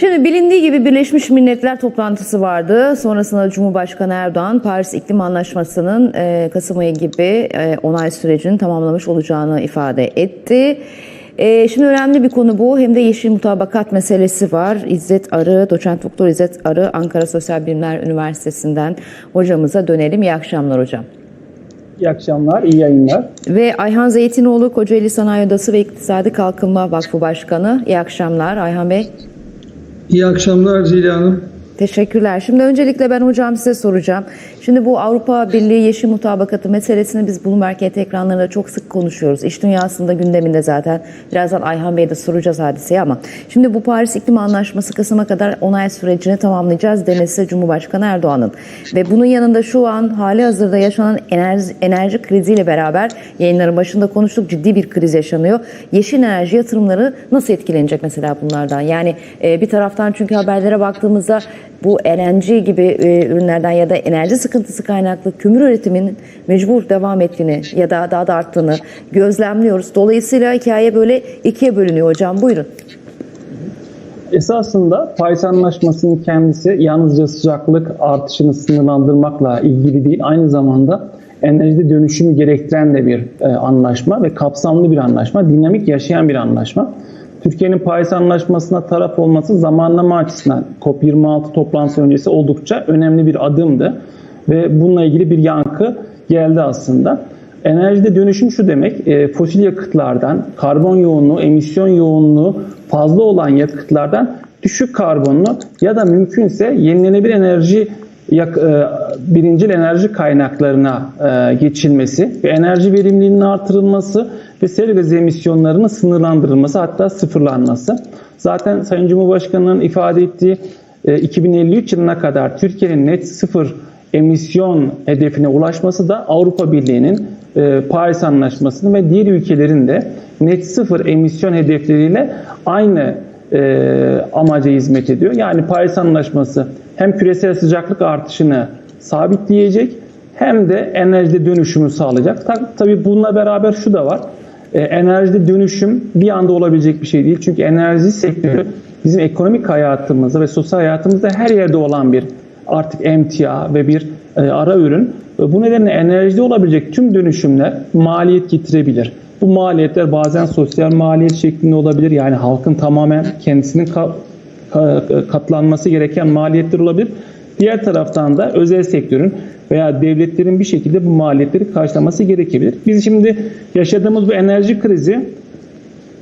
Şimdi bilindiği gibi Birleşmiş Milletler toplantısı vardı. Sonrasında Cumhurbaşkanı Erdoğan Paris İklim Anlaşması'nın e, Kasım ayı gibi e, onay sürecini tamamlamış olacağını ifade etti. E, şimdi önemli bir konu bu. Hem de yeşil mutabakat meselesi var. İzzet Arı, doçent doktor İzzet Arı Ankara Sosyal Bilimler Üniversitesi'nden hocamıza dönelim. İyi akşamlar hocam. İyi akşamlar, iyi yayınlar. Ve Ayhan Zeytinoğlu Kocaeli Sanayi Odası ve İktisadi Kalkınma Vakfı Başkanı. İyi akşamlar Ayhan Bey. İyi akşamlar Zeliha Hanım. Teşekkürler. Şimdi öncelikle ben hocam size soracağım. Şimdi bu Avrupa Birliği Yeşil Mutabakatı meselesini biz Bloomberg ET ekranlarında çok sık konuşuyoruz. İş dünyasında gündeminde zaten. Birazdan Ayhan Bey'e de soracağız hadiseyi ama. Şimdi bu Paris İklim Anlaşması Kasım'a kadar onay sürecini tamamlayacağız demesi Cumhurbaşkanı Erdoğan'ın. Ve bunun yanında şu an hali hazırda yaşanan enerji, enerji kriziyle beraber yayınların başında konuştuk ciddi bir kriz yaşanıyor. Yeşil enerji yatırımları nasıl etkilenecek mesela bunlardan? Yani e, bir taraftan çünkü haberlere baktığımızda bu LNG gibi e, ürünlerden ya da enerji sıkıntısı kaynaklı kömür üretiminin mecbur devam ettiğini ya da daha da arttığını gözlemliyoruz. Dolayısıyla hikaye böyle ikiye bölünüyor hocam. Buyurun. Esasında Paris Anlaşması'nın kendisi yalnızca sıcaklık artışını sınırlandırmakla ilgili değil, aynı zamanda enerjide dönüşümü gerektiren de bir e, anlaşma ve kapsamlı bir anlaşma, dinamik yaşayan bir anlaşma. Türkiye'nin Paris Anlaşması'na taraf olması zamanlama açısından COP26 toplantısı öncesi oldukça önemli bir adımdı ve bununla ilgili bir yankı geldi aslında. Enerjide dönüşüm şu demek, e, fosil yakıtlardan, karbon yoğunluğu, emisyon yoğunluğu fazla olan yakıtlardan düşük karbonlu ya da mümkünse yenilenebilir enerji yak, e, birincil enerji kaynaklarına e, geçilmesi ve enerji verimliliğinin artırılması ve sera gazı emisyonlarının sınırlandırılması hatta sıfırlanması. Zaten Sayın Cumhurbaşkanı'nın ifade ettiği e, 2053 yılına kadar Türkiye'nin net sıfır emisyon hedefine ulaşması da Avrupa Birliği'nin e, Paris Anlaşması'nın ve diğer ülkelerin de net sıfır emisyon hedefleriyle aynı e, amaca hizmet ediyor. Yani Paris Anlaşması hem küresel sıcaklık artışını sabitleyecek hem de enerjide dönüşümü sağlayacak. Ta- Tabii bununla beraber şu da var. E, enerjide dönüşüm bir anda olabilecek bir şey değil. Çünkü enerji sektörü bizim ekonomik hayatımızda ve sosyal hayatımızda her yerde olan bir artık emtia ve bir e, ara ürün. E, Bu nedenle enerjide olabilecek tüm dönüşümler maliyet getirebilir. Bu maliyetler bazen sosyal maliyet şeklinde olabilir. Yani halkın tamamen kendisinin ka- ka- katlanması gereken maliyetler olabilir. Diğer taraftan da özel sektörün veya devletlerin bir şekilde bu maliyetleri karşılaması gerekebilir. Biz şimdi yaşadığımız bu enerji krizi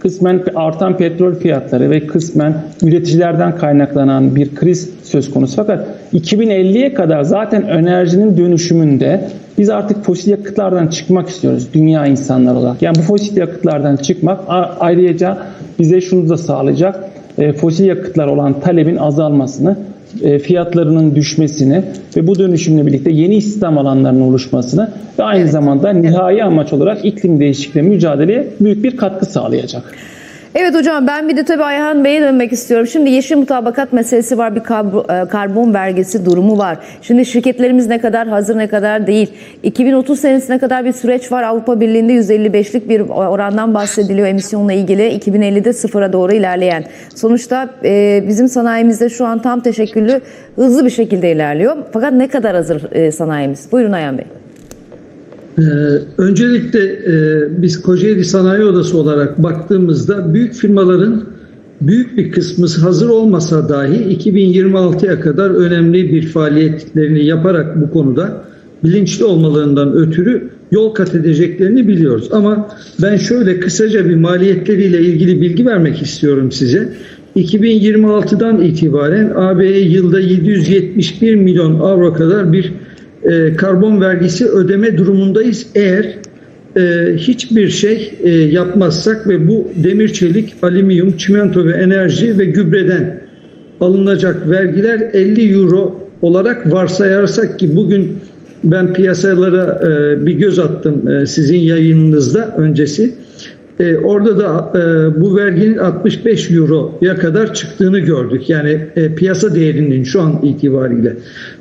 kısmen artan petrol fiyatları ve kısmen üreticilerden kaynaklanan bir kriz söz konusu. Fakat 2050'ye kadar zaten enerjinin dönüşümünde biz artık fosil yakıtlardan çıkmak istiyoruz dünya insanları olarak. Yani bu fosil yakıtlardan çıkmak ayrıca bize şunu da sağlayacak. E, fosil yakıtlar olan talebin azalmasını, fiyatlarının düşmesini ve bu dönüşümle birlikte yeni istihdam alanlarının oluşmasını ve aynı zamanda nihai amaç olarak iklim değişikliği mücadeleye büyük bir katkı sağlayacak. Evet hocam ben bir de tabii Ayhan Bey'e dönmek istiyorum. Şimdi yeşil mutabakat meselesi var, bir e, karbon vergisi durumu var. Şimdi şirketlerimiz ne kadar hazır ne kadar değil. 2030 senesine kadar bir süreç var. Avrupa Birliği'nde 155'lik bir orandan bahsediliyor emisyonla ilgili. 2050'de sıfıra doğru ilerleyen. Sonuçta e, bizim sanayimizde şu an tam teşekküllü hızlı bir şekilde ilerliyor. Fakat ne kadar hazır e, sanayimiz? Buyurun Ayhan Bey. Ee, öncelikle e, biz Kocaeli Sanayi Odası olarak baktığımızda büyük firmaların büyük bir kısmı hazır olmasa dahi 2026'ya kadar önemli bir faaliyetlerini yaparak bu konuda bilinçli olmalarından ötürü yol kat edeceklerini biliyoruz. Ama ben şöyle kısaca bir maliyetleriyle ilgili bilgi vermek istiyorum size. 2026'dan itibaren AB'ye yılda 771 milyon avro kadar bir e, karbon vergisi ödeme durumundayız eğer e, hiçbir şey e, yapmazsak ve bu demir çelik, alüminyum, çimento ve enerji ve gübreden alınacak vergiler 50 euro olarak varsayarsak ki bugün ben piyasalara e, bir göz attım e, sizin yayınınızda öncesi. E, orada da e, bu verginin 65 euroya kadar çıktığını gördük. Yani e, piyasa değerinin şu an itibariyle.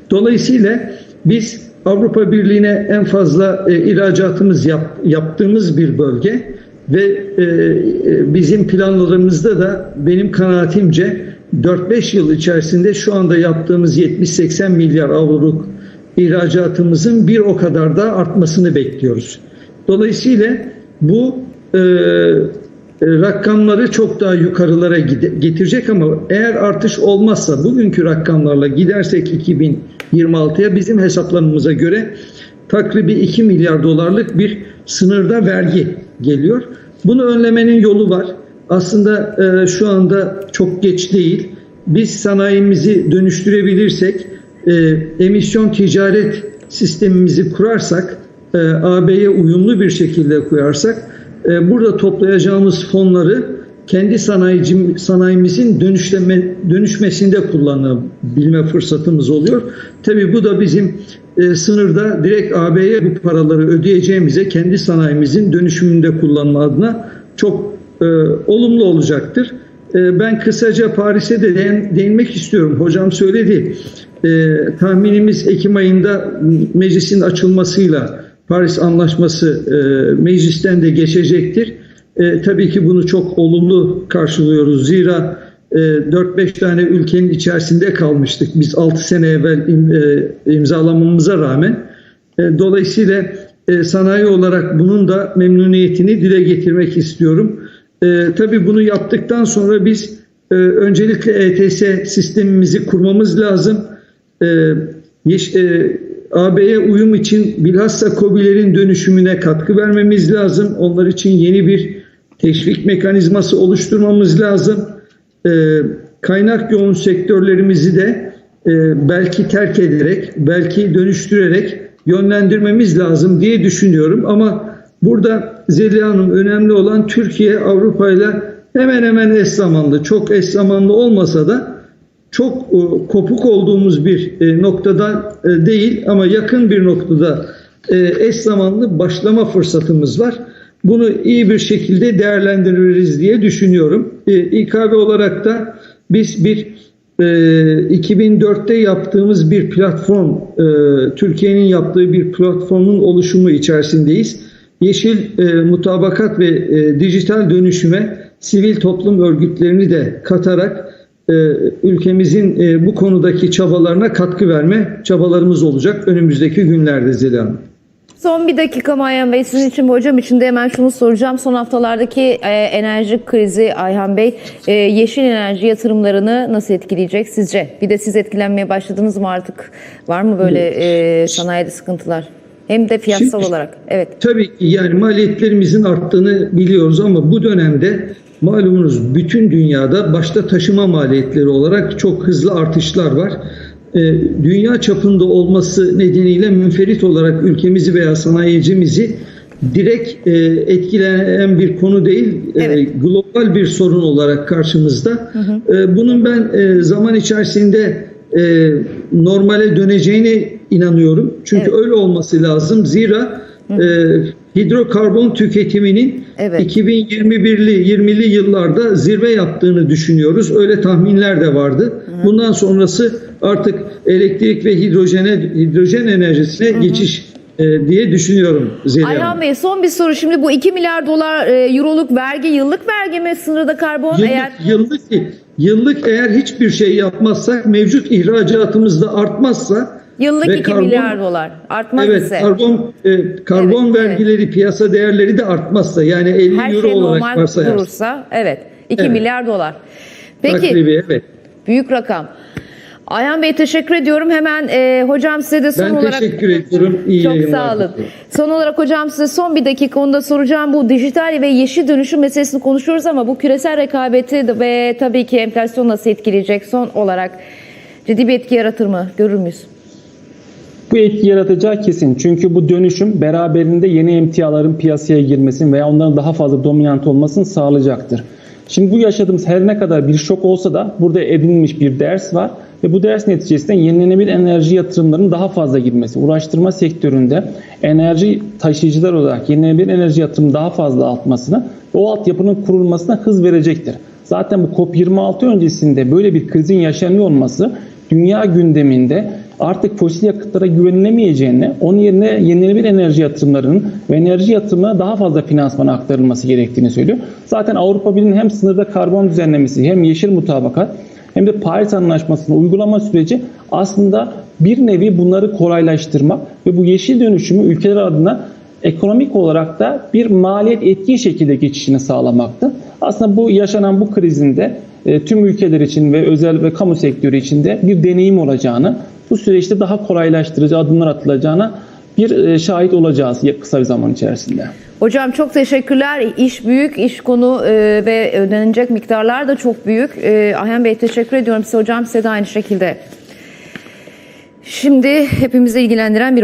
Dolayısıyla biz Avrupa Birliği'ne en fazla e, ihracatımız yap, yaptığımız bir bölge ve e, e, bizim planlarımızda da benim kanaatimce 4-5 yıl içerisinde şu anda yaptığımız 70-80 milyar avroluk ihracatımızın bir o kadar da artmasını bekliyoruz. Dolayısıyla bu e, rakamları çok daha yukarılara gide- getirecek ama eğer artış olmazsa bugünkü rakamlarla gidersek 2026'ya bizim hesaplarımıza göre takribi 2 milyar dolarlık bir sınırda vergi geliyor. Bunu önlemenin yolu var. Aslında e, şu anda çok geç değil. Biz sanayimizi dönüştürebilirsek, e, emisyon ticaret sistemimizi kurarsak, e, AB'ye uyumlu bir şekilde koyarsak, e, burada toplayacağımız fonları kendi sanayicim, sanayimizin dönüşleme, dönüşmesinde kullanabilme fırsatımız oluyor. Tabii bu da bizim e, sınırda direkt AB'ye bu paraları ödeyeceğimize kendi sanayimizin dönüşümünde kullanma adına çok e, olumlu olacaktır. E, ben kısaca Paris'e de değin- değinmek istiyorum. Hocam söyledi. E, tahminimiz Ekim ayında meclisin açılmasıyla Paris Anlaşması e, meclisten de geçecektir. E, tabii ki bunu çok olumlu karşılıyoruz. Zira e, 4-5 tane ülkenin içerisinde kalmıştık. Biz 6 sene evvel im- e, imzalamamıza rağmen. E, dolayısıyla e, sanayi olarak bunun da memnuniyetini dile getirmek istiyorum. E, tabii bunu yaptıktan sonra biz e, öncelikle ETS sistemimizi kurmamız lazım. E, yeş- e, AB'ye uyum için bilhassa KOBİ'lerin dönüşümüne katkı vermemiz lazım. Onlar için yeni bir teşvik mekanizması oluşturmamız lazım. E, kaynak yoğun sektörlerimizi de e, belki terk ederek, belki dönüştürerek yönlendirmemiz lazım diye düşünüyorum. Ama burada Zeliha Hanım önemli olan Türkiye Avrupa ile hemen hemen eş zamanlı, çok eş zamanlı olmasa da çok e, kopuk olduğumuz bir e, noktada e, değil ama yakın bir noktada e, eş zamanlı başlama fırsatımız var. Bunu iyi bir şekilde değerlendiririz diye düşünüyorum. E, İKB olarak da biz bir e, 2004'te yaptığımız bir platform, e, Türkiye'nin yaptığı bir platformun oluşumu içerisindeyiz. Yeşil e, mutabakat ve e, dijital dönüşüme sivil toplum örgütlerini de katarak e, ülkemizin e, bu konudaki çabalarına katkı verme çabalarımız olacak önümüzdeki günlerde Zeliha Hanım. Son bir dakika Ayhan Bey sizin için hocam için de hemen şunu soracağım. Son haftalardaki e, enerji krizi Ayhan Bey e, yeşil enerji yatırımlarını nasıl etkileyecek sizce? Bir de siz etkilenmeye başladınız mı artık? Var mı böyle e, sanayide sıkıntılar? Hem de fiyatsal Şimdi- olarak. Evet. Tabii ki yani maliyetlerimizin arttığını biliyoruz ama bu dönemde malumunuz bütün dünyada başta taşıma maliyetleri olarak çok hızlı artışlar var. Ee, dünya çapında olması nedeniyle münferit olarak ülkemizi veya sanayicimizi direkt e, etkileyen bir konu değil, e, Evet. global bir sorun olarak karşımızda. E, bunun ben e, zaman içerisinde e, normale döneceğine inanıyorum. Çünkü Evet. öyle olması lazım. Zira e, hidrokarbon tüketiminin Evet. 2021'li 20'li yıllarda zirve yaptığını düşünüyoruz. Öyle tahminler de vardı. Bundan sonrası artık elektrik ve hidrojene hidrojen enerjisine geçiş e, diye düşünüyorum Zeliha. Ayhan Bey son bir soru. Şimdi bu 2 milyar dolar e, euroluk vergi yıllık vergi mi sınırda karbon Yıllık, eğer yıllık, yıllık eğer hiçbir şey yapmazsak mevcut ihracatımızda artmazsa yıllık ve 2 karbon- milyar dolar artmaz Evet, ise karbon e, karbon Evet, vergileri, piyasa değerleri de artmazsa yani 50 her euro şey olarak varsayarsak. durursa evet 2 Evet. milyar dolar. Peki Takribi, evet. büyük rakam. Ayhan Bey teşekkür ediyorum. Hemen e, hocam size de son Ben olarak teşekkür ediyorum. İyi çok sağ olun. Son olarak hocam size son bir dakika onu da soracağım. Bu dijital ve yeşil dönüşüm meselesini konuşuyoruz ama bu küresel rekabeti ve tabii ki enflasyon nasıl etkileyecek son olarak ciddi bir etki yaratır mı? Görür müyüz? Bu etki yaratacağı kesin. Çünkü bu dönüşüm beraberinde yeni emtiaların piyasaya girmesini veya onların daha fazla dominant olmasını sağlayacaktır. Şimdi bu yaşadığımız her ne kadar bir şok olsa da burada edinilmiş bir ders var ve bu ders neticesinde yenilenebilir enerji yatırımlarının daha fazla girmesi, uğraştırma sektöründe enerji taşıyıcılar olarak yenilenebilir enerji yatırımı daha fazla artmasına ve o altyapının kurulmasına hız verecektir. Zaten bu COP26 öncesinde böyle bir krizin yaşanıyor olması dünya gündeminde artık fosil yakıtlara güvenilemeyeceğini, onun yerine yenilenebilir enerji yatırımlarının ve enerji yatırımlarına daha fazla finansman aktarılması gerektiğini söylüyor. Zaten Avrupa Birliği'nin hem sınırda karbon düzenlemesi hem yeşil mutabakat hem de Paris Anlaşması'nı uygulama süreci aslında bir nevi bunları kolaylaştırmak ve bu yeşil dönüşümü ülkeler adına ekonomik olarak da bir maliyet etkin şekilde geçişini sağlamaktı. Aslında bu yaşanan bu krizinde e, tüm ülkeler için ve özel ve kamu sektörü için de bir deneyim olacağını, bu süreçte daha kolaylaştırıcı adımlar atılacağına bir e, şahit olacağız kısa bir zaman içerisinde. Hocam çok teşekkürler. İş büyük, iş konu e, ve ödenecek miktarlar da çok büyük. E, Ayhan Bey teşekkür ediyorum size hocam. Size de aynı şekilde. Şimdi hepimizi ilgilendiren bir